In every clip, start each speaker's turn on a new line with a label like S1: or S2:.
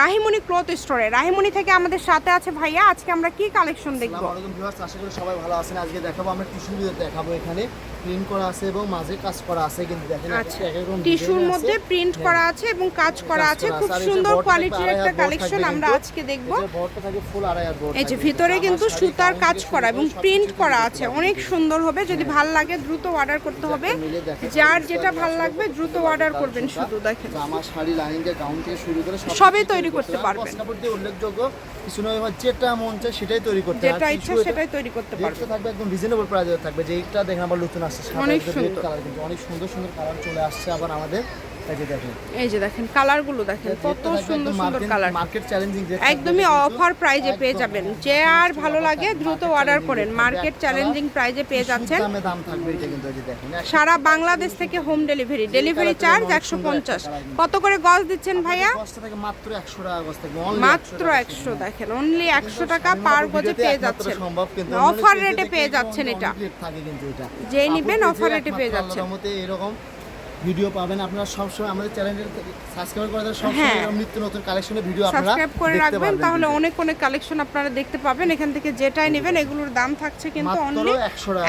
S1: Rahimoni cloth স্টোরে। রাহিমণি থেকে আমাদের সাথে আছে ভাইয়া আজকে আমরা কি কালেকশন দেখব?
S2: আশা করি সবাই ভালো আছেন। আজকে দেখাবো আমরা টিস্যু দেখাবো এখানে। প্রিন্ট করা আছে এবং মাঝে কাজ করা আছে কিন্তু দেখেন
S1: আচ্ছা। টিস্যুর মধ্যে প্রিন্ট
S2: হ্যাঁ।
S1: করা আছে এবং কাজ করা আছে। খুব সুন্দর কোয়ালিটির একটা কালেকশন আমরা আজকে দেখব।
S2: এই যে
S1: ভিতরে কিন্তু সুতার কাজ করা এবং প্রিন্ট করা আছে। অনেক সুন্দর হবে। যদি ভালো লাগে দ্রুত অর্ডার করতে হবে। যার যেটা ভালো লাগবে দ্রুত অর্ডার করবেন শুধু দেখেন।
S2: জামা শাড়ি লাইনিংয়ে গাউন থেকে শুরু করে সব
S1: সবই তৈরি করতে পারবেন।
S2: কাপড় দিয়ে উল্লেখযোগ্য কিছু নয় যেটা মন চাই সেটাই তৈরি করতে
S1: যেটা ইচ্ছা সেটাই তৈরি করতে পারবেন
S2: থাকবে একদম রিজনেবল প্রাইসে থাকবে যে এটা দেখেন আবার নতুন আসছে
S1: অনেক সুন্দর।
S2: কালার কিন্তু অনেক সুন্দর সুন্দর কালার চলে আসছে আবার আমাদের এই যে দেখেন।
S1: কালারগুলো দেখেন কত সুন্দর সুন্দর কালার
S2: মার্কেট চ্যালেঞ্জিং
S1: একদমই অফার প্রাইজে পেয়ে যাবেন। যে আর ভালো লাগে দ্রুত অর্ডার করেন। মার্কেট চ্যালেঞ্জিং প্রাইজে পেয়ে যাচ্ছেন। সারা বাংলাদেশ থেকে হোম ডেলিভারি ডেলিভারি চার্জ একশো পঞ্চাশ। কত করে গজ দিচ্ছেন ভাইয়া?
S2: মাত্র 100 টাকা কষ্ট থাকবে only
S1: মাত্র
S2: 100
S1: একশো দেখেন অনলি একশো টাকা পার গজে পেয়ে যাচ্ছেন। অফার রেটে পেয়ে যাচ্ছেন এটা। যেই নিবেন rate এ পেয়ে যাচ্ছেন।
S2: এরকম ভিডিও পাবেন। আপনারা সবসময় আমাদের চ্যানেলের সাবস্ক্রাইব করে দেন। সবসময়
S1: হ্যাঁ।
S2: নিত্য নতুন কালেকশনের ভিডিও আপনারা
S1: সাবস্ক্রাইব করে রাখবেন। তাহলে অনেক অনেক কালেকশন আপনারা দেখতে পাবেন। এখান থেকে যেটাই নেবেন এগুলোর দাম থাকছে কিন্তু অনলি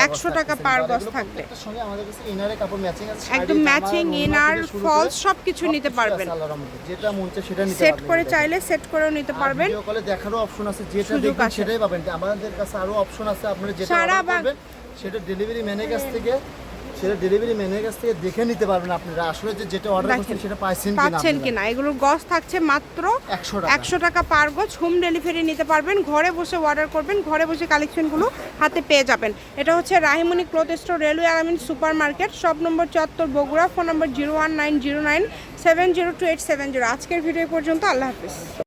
S2: 100 টাকা।
S1: পার গজ থাকবে।
S2: সঙ্গে আমাদের কাছে ইনারে কাপড় ম্যাচিং আছে
S1: একদম ম্যাচিং ইনার ফলস সবকিছু নিতে পারবেন।
S2: যেটা মন চায় সেটা নিতে
S1: সেট করে চাইলে সেট করেও নিতে পারবেন।
S2: ভিডিও কলে দেখারও অপশন আছে। যেটা দেখবেন সেটাই পাবেন। আমাদের কাছে আরও অপশন আছে। আপনারা যেটা
S1: সারা
S2: করবেন সেটা ডেলিভারি ম্যানের কাছ থেকে সেটা ডেলিভারি ম্যানের কাছ থেকে দেখে নিতে পারবেন আপনারা। আসলে যে যেটা অর্ডার করছেন সেটা পাইছেন
S1: পাচ্ছেন
S2: কিনা
S1: কিনা? এগুলোর গজ থাকছে মাত্র
S2: একশো টাকা।
S1: একশো টাকা পার গজ হোম ডেলিভারি নিতে পারবেন ঘরে বসে অর্ডার করবেন ঘরে বসে কালেকশনগুলো হাতে পেয়ে যাবেন। এটা হচ্ছে Rahimoni cloth store railway Alamin super market সব নম্বর চুয়াত্তর Bogura phone number zero one nine zero nine seven zero two eight seven zero আজকের ভিডিও পর্যন্ত আল্লাহ হাফিজ।